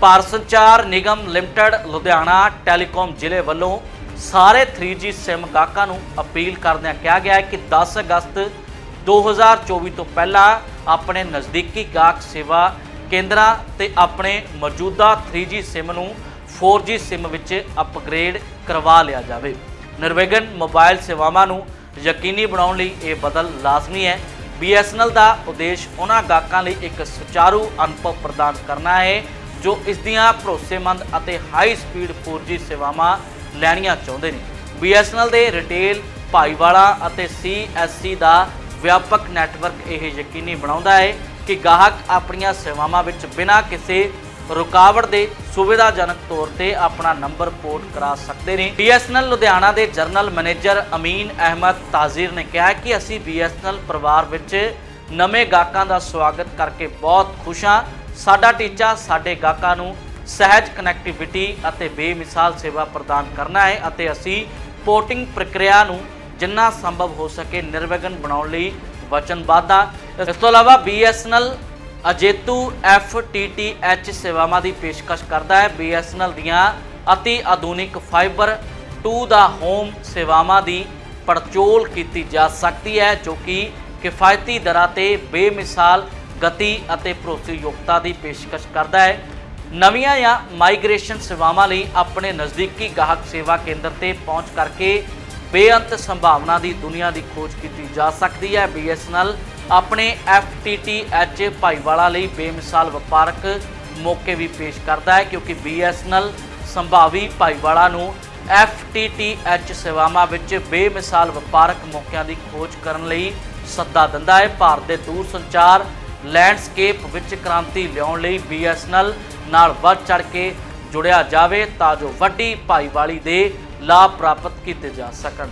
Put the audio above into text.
ਭਾਰਤ ਸੰਚਾਰ ਨਿਗਮ limited Ludhiana telecom ਜ਼ਿਲ੍ਹੇ ਵੱਲੋਂ ਸਾਰੇ 3G SIM ਗਾਹਕਾਂ ਨੂੰ ਅਪੀਲ ਕਰਦਿਆਂ ਕਿਹਾ ਗਿਆ ਹੈ ਕਿ 10 ਅਗਸਤ 2024 ਤੋਂ ਪਹਿਲਾਂ ਆਪਣੇ ਨਜ਼ਦੀਕੀ ਗਾਹਕ ਸੇਵਾ ਕੇਂਦਰਾਂ ਤੇ ਆਪਣੇ ਮੌਜੂਦਾ 3G SIM ਨੂੰ 4G SIM ਵਿੱਚ ਅਪਗ੍ਰੇਡ ਕਰਵਾ ਲਿਆ ਜਾਵੇ। ਨਿਰਵਿਘਨ ਮੋਬਾਈਲ ਸੇਵਾਵਾਂ ਨੂੰ ਯਕੀਨੀ ਬਣਾਉਣ ਲਈ ਇਹ ਬਦਲ ਲਾਜ਼ਮੀ ਹੈ। BSNL ਦਾ ਉਦੇਸ਼ ਉਹਨਾਂ ਗਾਹਕਾਂ ਲਈ ਇੱਕ ਸੁਚਾਰੂ ਅਨੁਭਵ ਪ੍ਰਦਾਨ ਕਰਨਾ ਹੈ। ਜੋ ਇਸ ਦੀਆਂ ਭਰੋਸੇਮੰਦ ਅਤੇ ਹਾਈ ਸਪੀਡ 4G ਸੇਵਾਵਾਂ ਲੈਣੀਆਂ ਚਾਹੁੰਦੇ ਨੇ। BSNL ਦੇ ਰਿਟੇਲ ਭਾਈਵਾਲਾ ਅਤੇ CSC ਦਾ ਵਿਆਪਕ ਨੈਟਵਰਕ ਇਹ ਯਕੀਨੀ ਬਣਾਉਂਦਾ ਹੈ ਕਿ ਗਾਹਕ ਆਪਣੀਆਂ ਸੇਵਾਵਾਂ ਵਿੱਚ ਬਿਨਾਂ ਕਿਸੇ ਰੁਕਾਵਟ ਦੇ ਸੁਵਿਧਾਜਨਕ ਤੌਰ ਤੇ ਆਪਣਾ ਨੰਬਰ ਪੋਰਟ ਕਰਾ ਸਕਦੇ ਨੇ। BSNL ਲੁਧਿਆਣਾ ਦੇ ਜਨਰਲ ਮੈਨੇਜਰ ਅਮੀਨ ਅਹਿਮਦ ਤਾਜ਼ੀਰ ਨੇ ਕਿਹਾ ਕਿ ਅਸੀਂ BSNL ਪਰਿਵਾਰ ਵਿੱਚ ਨਵੇਂ ਗਾਹਕਾਂ ਦਾ ਸਵਾਗਤ ਕਰਕੇ ਬਹੁਤ ਖੁਸ਼ ਹਾਂ ਸਾਡਾ ਟੀਚਾ ਸਾਡੇ ਗਾਹਕਾਂ ਨੂੰ ਸਹਿਜ ਕਨੈਕਟੀਵਿਟੀ ਅਤੇ ਬੇਮਿਸਾਲ ਸੇਵਾ ਪ੍ਰਦਾਨ ਕਰਨਾ ਹੈ ਅਤੇ ਅਸੀਂ ਪੋਰਟਿੰਗ ਪ੍ਰਕਿਰਿਆ ਨੂੰ ਜਿੰਨਾ ਸੰਭਵ ਹੋ ਸਕੇ ਨਿਰਵਿਘਨ ਬਣਾਉਣ ਲਈ ਵਚਨਬੱਧ। ਹਾਂ ਇਸ ਤੋਂ ਇਲਾਵਾ BSNL ਅਜੇਤੂ FTTH ਸੇਵਾਵਾਂ ਦੀ ਪੇਸ਼ਕਸ਼ ਕਰਦਾ ਹੈ। BSNL ਦੀਆਂ ਅਤੀ ਆਧੁਨਿਕ ਫਾਈਬਰ ਟੂ ਦਾ ਹੋਮ ਸੇਵਾਵਾਂ ਦੀ ਪੜਚੋਲ ਕੀਤੀ ਜਾ ਸਕਦੀ ਹੈ, ਜੋ ਕਿ ਕਿਫਾਇਤੀ ਦਰਾਂ ਤੇ ਬੇਮਿਸਾਲ ਗਤੀ ਅਤੇ ਭਰੋਸੇਯੋਗਤਾ ਦੀ ਪੇਸ਼ਕਸ਼ ਕਰਦਾ ਹੈ। ਨਵੀਆਂ ਜਾਂ ਮਾਈਗ੍ਰੇਸ਼ਨ ਸੇਵਾਵਾਂ ਲਈ ਆਪਣੇ ਨਜ਼ਦੀਕੀ ਗਾਹਕ ਸੇਵਾ ਕੇਂਦਰ ਤੇ ਪਹੁੰਚ ਕਰਕੇ ਬੇਅੰਤ ਸੰਭਾਵਨਾ ਦੀ ਦੁਨੀਆ ਦੀ ਖੋਜ ਕੀਤੀ ਜਾ ਸਕਦੀ ਹੈ। BSNL ਆਪਣੇ FTTH ਭਾਈਵਾਲਾ ਲਈ ਬੇਮਿਸਾਲ ਵਪਾਰਕ ਮੌਕੇ ਵੀ ਪੇਸ਼ ਕਰਦਾ ਹੈ ਕਿਉਂਕਿ BSNL ਸੰਭਾਵੀ ਭਾਈਵਾਲਾ ਨੂੰ FTTH ਸੇਵਾਵਾਂ ਵਿੱਚ ਬੇਮਿਸਾਲ ਵਪਾਰਕ ਮੌਕਿਆਂ ਦੀ ਖੋਜ ਕਰਨ ਲਈ ਸੱਦਾ ਦਿੰਦਾ ਹੈ। ਭਾਰਤ ਦੇ ਦੂਰ ਸੰਚਾਰ ਲੈਂਡਸਕੇਪ ਵਿੱਚ ਕ੍ਰਾਂਤੀ ਲਿਆਉਣ ਲਈ BSNL ਨਾਲ ਵੱਧ ਚੜ ਕੇ ਜੁੜਿਆ ਜਾਵੇ ਤਾਂ ਜੋ ਵੱਡੀ ਭਾਈਵਾਲੀ ਦੇ ਲਾਭ ਪ੍ਰਾਪਤ ਕੀਤੇ ਜਾ ਸਕਣ।